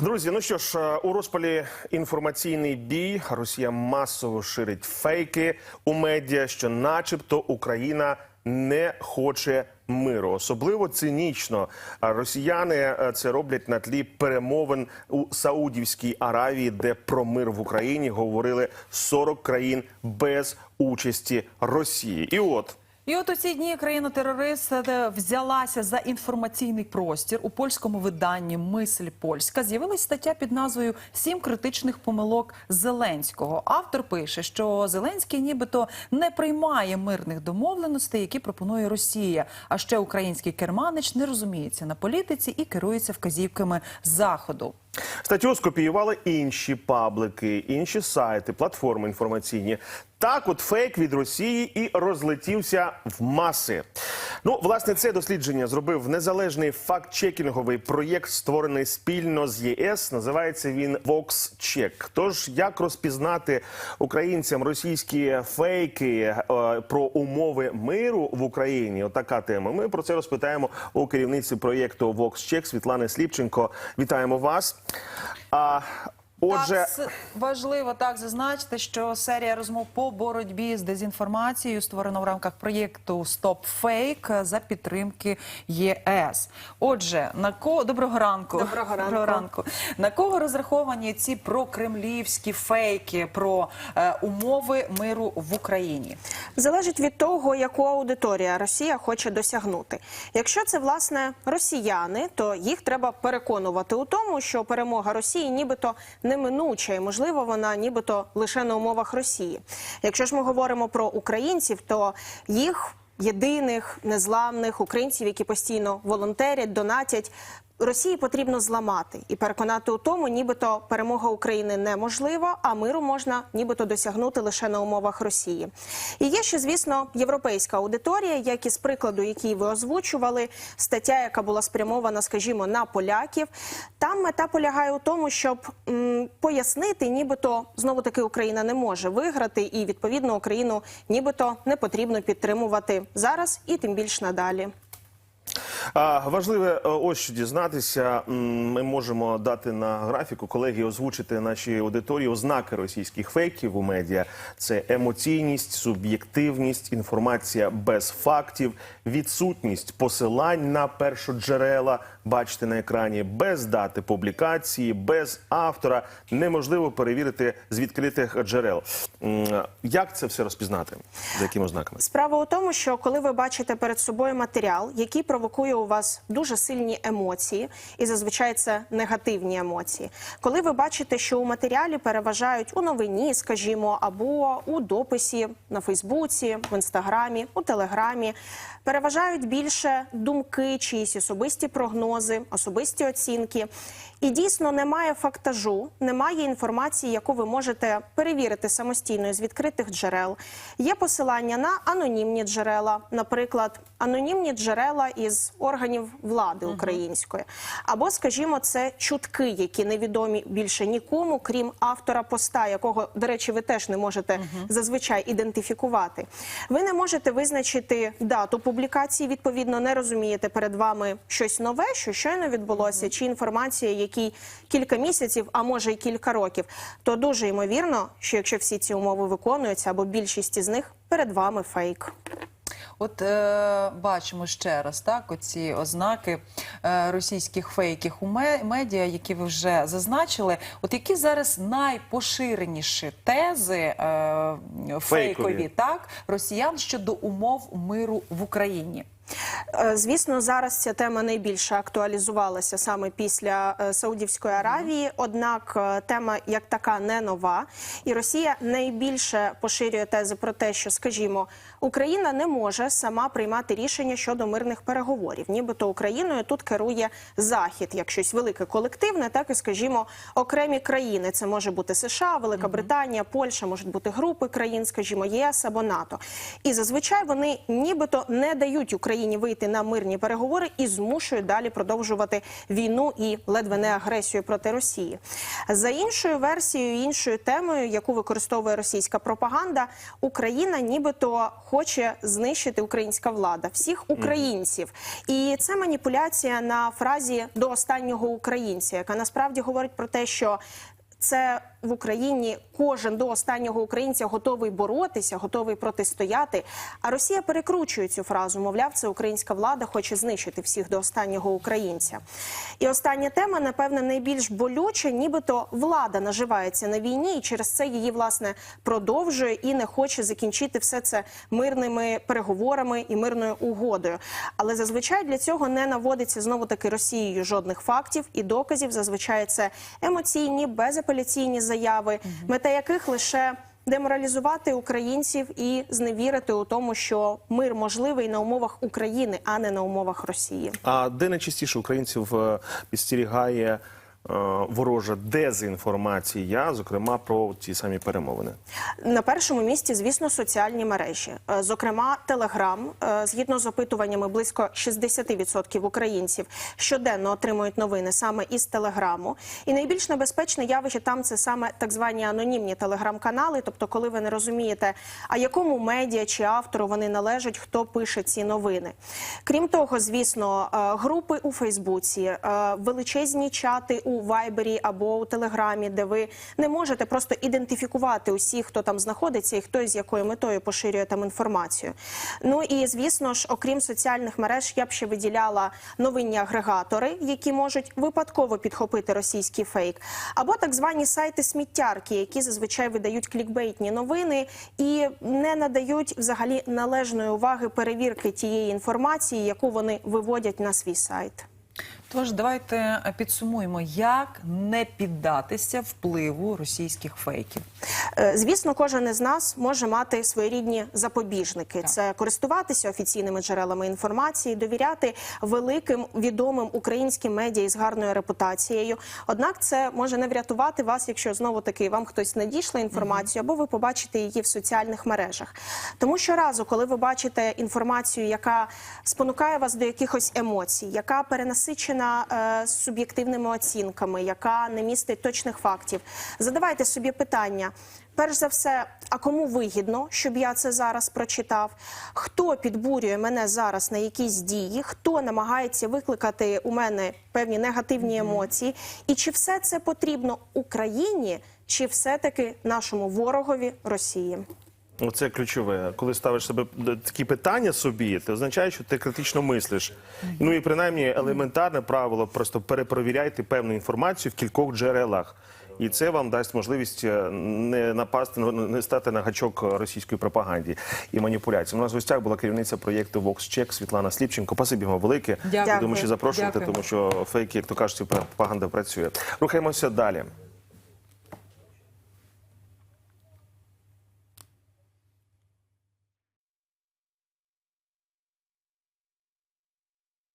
Друзі, ну що ж, е, у розпалі інформаційний бій Росія масово ширить фейки у медіа, що, начебто, Україна не хоче миру. Особливо цинічно росіяни е, це роблять на тлі перемовин у Саудівській Аравії, де про мир в Україні говорили 40 країн без участі Росії. І от. І от у ці дні країна-терорист е, взялася за інформаційний простір. У польському виданні Мисль Польська з'явилась стаття під назвою Сім критичних помилок Зеленського. Автор пише, що Зеленський нібито не приймає мирних домовленостей, які пропонує Росія. А ще український керманич не розуміється на політиці і керується вказівками заходу. Статтю скопіювали інші паблики, інші сайти, платформи інформаційні. Так, от фейк від Росії і розлетівся в маси. Ну, власне, це дослідження зробив незалежний факт-чекінговий проєкт, створений спільно з ЄС. Називається він VoxCheck. Тож, як розпізнати українцям російські фейки е, про умови миру в Україні? Отака тема. Ми про це розпитаємо у керівниці проєкту VoxCheck Світлани Сліпченко. Вітаємо вас. А, отже, Так, важливо так зазначити, що серія розмов по боротьбі з дезінформацією створена в рамках проєкту Стоп Фейк за підтримки ЄС. Отже, на кого доброго ранку. Доброго ранку. На кого розраховані ці прокремлівські фейки про е, умови миру в Україні? Залежить від того, яку аудиторія Росія хоче досягнути. Якщо це власне росіяни, то їх треба переконувати у тому, що перемога Росії нібито неминуча, і можливо вона нібито лише на умовах Росії. Якщо ж ми говоримо про українців, то їх єдиних незламних українців, які постійно волонтерять, донатять. Росії потрібно зламати і переконати у тому, нібито перемога України неможлива, а миру можна нібито досягнути лише на умовах Росії. І є ще, звісно, європейська аудиторія, як із прикладу, який ви озвучували, стаття, яка була спрямована, скажімо, на поляків. Там мета полягає у тому, щоб м, пояснити, нібито знову таки Україна не може виграти, і відповідно Україну нібито не потрібно підтримувати зараз і тим більш надалі. Важливе е, ось що дізнатися. Ми можемо дати на графіку колеги озвучити нашій аудиторії ознаки російських фейків у медіа. Це емоційність, суб'єктивність, інформація без фактів, відсутність посилань на першоджерела. Бачите на екрані, без дати публікації, без автора неможливо перевірити з відкритих джерел. Як це все розпізнати? За якими ознаками? Справа у тому, що коли ви бачите перед собою матеріал, який провокує у вас дуже сильні емоції, і зазвичай це негативні емоції. Коли ви бачите, що у матеріалі переважають у новині, скажімо, або у дописі на Фейсбуці, в інстаграмі, у телеграмі, переважають більше думки, чиїсь особисті прогнози, особисті оцінки. І дійсно немає фактажу, немає інформації, яку ви можете перевірити самостійно з відкритих джерел. Є посилання на анонімні джерела, наприклад, анонімні джерела із органів влади української, або, скажімо, це чутки, які невідомі більше нікому, крім автора поста, якого, до речі, ви теж не можете зазвичай ідентифікувати. Ви не можете визначити дату публікації, відповідно, не розумієте перед вами щось нове, що щойно відбулося, чи інформація, якій кілька місяців, а може й кілька років, то дуже ймовірно, що якщо всі ці умови виконуються, або більшість із них перед вами фейк. От е, бачимо ще раз так, оці ознаки е, російських фейків у медіа, які ви вже зазначили. От які зараз найпоширеніші тези е, фейкові, Фейкові. так росіян щодо умов миру в Україні? Е, Звісно, зараз ця тема найбільше актуалізувалася саме після е, Саудівської Аравії. Однак е, тема як така не нова, і Росія найбільше поширює тези про те, що, скажімо, Україна не може сама приймати рішення щодо мирних переговорів. Нібито Україною тут керує Захід, як щось велике колективне, так і скажімо, окремі країни. Це може бути США, Велика Британія, Польща, можуть бути групи країн, скажімо, ЄС або НАТО. І зазвичай вони нібито не дають Україні вийти на мирні переговори і змушують далі продовжувати війну і ледве не агресію проти Росії. За іншою версією, іншою темою, яку використовує російська пропаганда, Україна нібито хоче знищити українська влада, всіх українців. І це маніпуляція на фразі до останнього українця, яка насправді говорить про те, що це в Україні кожен до останнього українця готовий боротися, готовий протистояти. А Росія перекручує цю фразу. Мовляв, це українська влада хоче знищити всіх до останнього українця. І остання тема, напевне, найбільш болюча, нібито влада наживається на війні, і через це її власне продовжує і не хоче закінчити все це мирними переговорами і мирною угодою. Але зазвичай для цього не наводиться знову таки Росією жодних фактів і доказів. Зазвичай це емоційні, безапеляційні заяви, мета яких лише деморалізувати українців і зневірити у тому, що мир можливий на умовах України, а не на умовах Росії. А де найчастіше українців е, підстерігає ворожа дезінформація, зокрема про ті самі перемовини? На першому місці, звісно, соціальні мережі, Е, зокрема, Телеграм. Е, Згідно з опитуваннями, близько 60% українців щоденно отримують новини саме із Телеграму. І найбільш небезпечне явище там це саме так звані анонімні телеграм-канали. Тобто, коли ви не розумієте, а якому медіа чи автору вони належать, хто пише ці новини. Крім того, звісно, е, групи у Фейсбуці, е, величезні чати у Вайбері або у Телеграмі, де ви не можете просто ідентифікувати усіх, хто там знаходиться, і хто з якою метою поширює там інформацію. Ну і звісно ж, окрім соціальних мереж, я б ще виділяла новинні агрегатори, які можуть випадково підхопити російський фейк, або так звані сайти сміттярки, які зазвичай видають клікбейтні новини і не надають взагалі належної уваги перевірки тієї інформації, яку вони виводять на свій сайт. Тож давайте е, підсумуємо, як не піддатися впливу російських фейків. Е, Звісно, кожен із нас може мати своєрідні запобіжники. Це користуватися офіційними джерелами інформації, довіряти великим відомим українським медіа із гарною репутацією. Однак це може не врятувати вас, якщо знову таки вам хтось надійшли інформацію, або ви побачите її в соціальних мережах. Тому що разу, коли ви бачите інформацію, яка спонукає вас до якихось емоцій, яка перенасичена е, суб'єктивними оцінками, яка не містить точних фактів, задавайте собі питання. Перш за все, а кому вигідно, щоб я це зараз прочитав? Хто підбурює мене зараз на якісь дії? Хто намагається викликати у мене певні негативні емоції? І чи все це потрібно Україні, чи все-таки нашому ворогові Росії? Оце ключове. Коли ставиш себе д- такі питання собі, це означає, що ти критично мислиш. Ну і принаймні елементарне правило просто перепровіряйте певну інформацію в кількох джерелах. І це вам дасть можливість е, не напасти, не стати на гачок російської пропаганді і маніпуляцій. У нас в гостях була керівниця проєкту VoxCheck Світлана Сліпченко. Спасибі вам велике. Дякую. Я думаю, що запрошуєте, тому що фейки, як то кажуть, пропаганда працює. Рухаємося далі.